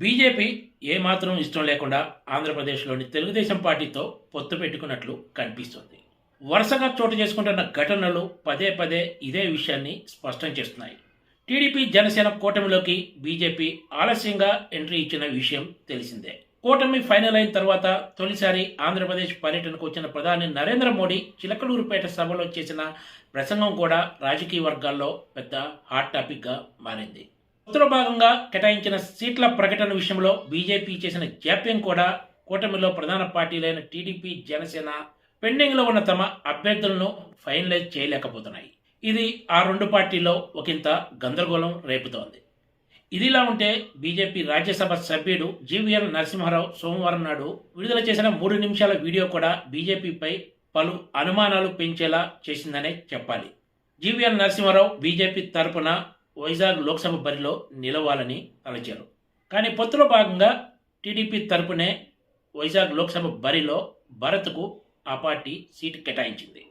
BJP ఏమాత్రం ఇష్టం లేకుండా ఆంధ్రప్రదేశ్లోని తెలుగుదేశం పార్టీతో పొత్తు పెట్టుకున్నట్లు కనిపిస్తోంది. వరుసగా చోటు చేసుకుంటున్న ఘటనలు పదే పదే ఇదే విషయాన్ని స్పష్టం చేస్తున్నాయి. టీడీపీ జనసేన కూటమిలోకి బీజేపీ ఆలస్యంగా ఎంట్రీ ఇచ్చిన విషయం తెలిసిందే. కూటమి ఫైనల్ అయిన తర్వాత తొలిసారి ఆంధ్రప్రదేశ్ పర్యటనకు వచ్చిన ప్రధాని నరేంద్ర మోడీ చిలకలూరుపేట సభలో చేసిన ప్రసంగం కూడా రాజకీయ వర్గాల్లో పెద్ద హాట్ టాపిక్గా మారింది. ఉత్తర భాగంగా కేటాయించిన సీట్ల ప్రకటన విషయంలో బీజేపీ చేసిన జాప్యం కూడా కూటమిలో ప్రధాన పార్టీలైన టీడీపీ జనసేన పెండింగ్లో ఉన్న తమ అభ్యర్థులను ఫైనలైజ్ చేయలేకపోతున్నాయి. ఇది ఆ రెండు పార్టీల్లో ఒకంత గందరగోళం రేపుతోంది. ఇదిలా ఉంటే బీజేపీ రాజ్యసభ సభ్యుడు జీవీఎల్ నరసింహారావు సోమవారం నాడు విడుదల చేసిన మూడు నిమిషాల వీడియో కూడా బీజేపీపై పలు అనుమానాలు పెంచేలా చేసిందనే చెప్పాలి. జీవీఎల్ నరసింహారావు బీజేపీ తరపున వైజాగ్ లోక్సభ బరిలో నిలవాలని తలచారు కానీ పొత్తులో భాగంగా టీడీపీ తరపునే వైజాగ్ లోక్సభ బరిలో భరత్కు ఆ పార్టీ సీటు కేటాయించింది.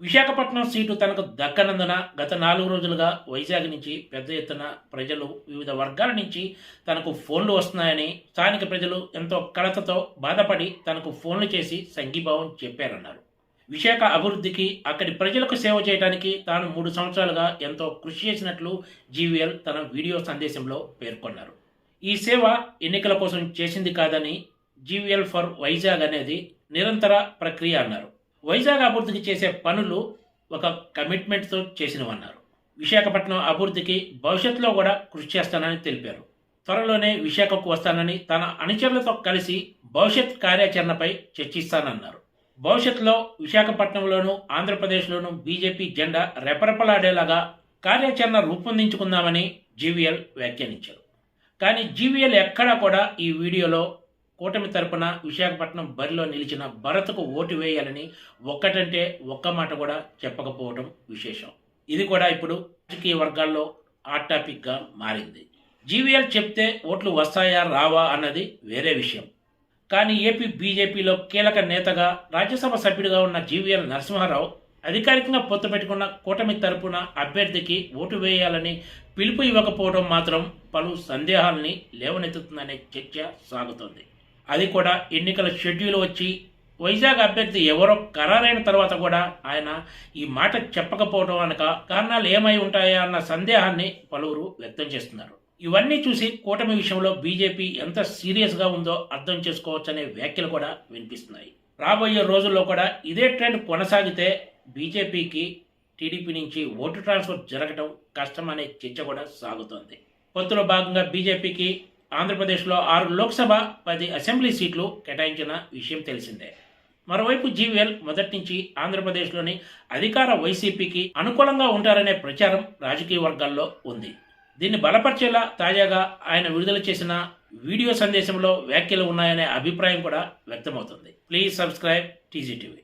విశాఖపట్నం సీటు తనకు దక్కనందున గత నాలుగు రోజులుగా వైజాగ్ నుంచి పెద్ద ఎత్తున ప్రజలు వివిధ వర్గాల నుంచి తనకు ఫోన్లు వస్తున్నాయని స్థానిక ప్రజలు ఎంతో కలతతో బాధపడి తనకు ఫోన్లు చేసి సంఘీభావం చెప్పారన్నారు. విశాఖ అభివృద్ధికి అక్కడి ప్రజలకు సేవ చేయడానికి తాను మూడు సంవత్సరాలుగా ఎంతో కృషి చేసినట్లు జీవీఎల్ తన వీడియో సందేశంలో పేర్కొన్నారు. ఈ సేవ ఎన్నికల కోసం చేసింది కాదని జీవీఎల్ ఫర్ వైజాగ్ అనేది నిరంతర ప్రక్రియ అన్నారు. వైజాగ్ అభివృద్ధికి చేసే పనులు ఒక కమిట్మెంట్తో చేసినవన్నారు. విశాఖపట్నం అభివృద్ధికి భవిష్యత్తులో కూడా కృషి చేస్తానని తెలిపారు. త్వరలోనే విశాఖకు వస్తానని తన అనుచరులతో కలిసి భవిష్యత్ కార్యాచరణపై చర్చిస్తానన్నారు. భవిష్యత్తులో విశాఖపట్నంలోనూ ఆంధ్రప్రదేశ్లోనూ బీజేపీ జెండా రెపరెపలాడేలాగా కార్యాచరణ రూపొందించుకుందామని జీవీఎల్ వ్యాఖ్యానించారు. కానీ జీవీఎల్ ఎక్కడా కూడా ఈ వీడియోలో కూటమి తరపున విశాఖపట్నం బరిలో నిలిచిన భరత్కు ఓటు వేయాలని ఒక్కటంటే ఒక్క మాట కూడా చెప్పకపోవడం విశేషం. ఇది కూడా ఇప్పుడు రాజకీయ వర్గాల్లో హాట్ టాపిక్గా మారింది. జీవీఎల్ చెప్తే ఓట్లు వస్తాయా రావా అన్నది వేరే విషయం. కానీ ఏపీ బీజేపీలో కీలక నేతగా రాజ్యసభ సభ్యుడిగా ఉన్న జీవీఎల్ నరసింహారావు అధికారికంగా పొత్తు పెట్టుకున్న కూటమి తరపున అభ్యర్థికి ఓటు వేయాలని పిలుపు ఇవ్వకపోవడం మాత్రం పలు సందేహాల్ని లేవనెత్తుతుందనే చర్చ సాగుతోంది. అది కూడా ఎన్నికల షెడ్యూల్ వచ్చి వైజాగ్ అభ్యర్థి ఎవరో ఖరారైన తర్వాత కూడా ఆయన ఈ మాట చెప్పకపోవడం అనక కారణాలు ఏమై ఉంటాయా అన్న సందేహాన్ని పలువురు వ్యక్తం చేస్తున్నారు. ఇవన్నీ చూసి కూటమి విషయంలో బీజేపీ ఎంత సీరియస్గా ఉందో అర్థం చేసుకోవచ్చనే వ్యాఖ్యలు కూడా వినిపిస్తున్నాయి. రాబోయే రోజుల్లో కూడా ఇదే ట్రెండ్ కొనసాగితే బీజేపీకి టీడీపీ నుంచి ఓటు ట్రాన్స్ఫర్ జరగడం కష్టమనే చర్చ కూడా సాగుతోంది. పొత్తులో భాగంగా బీజేపీకి ఆంధ్రప్రదేశ్లో ఆరు లోక్సభ పది అసెంబ్లీ సీట్లు కేటాయించిన విషయం తెలిసిందే. మరోవైపు జీవీఎల్ మొదటి నుంచి ఆంధ్రప్రదేశ్లోని అధికార వైసీపీకి అనుకూలంగా ఉంటారనే ప్రచారం రాజకీయ వర్గాల్లో ఉంది. దీన్ని బలపరిచేలా తాజాగా ఆయన విడుదల చేసిన వీడియో సందేశంలో వ్యాఖ్యలు ఉన్నాయనే అభిప్రాయం కూడా వ్యక్తమవుతుంది. Please subscribe TGTV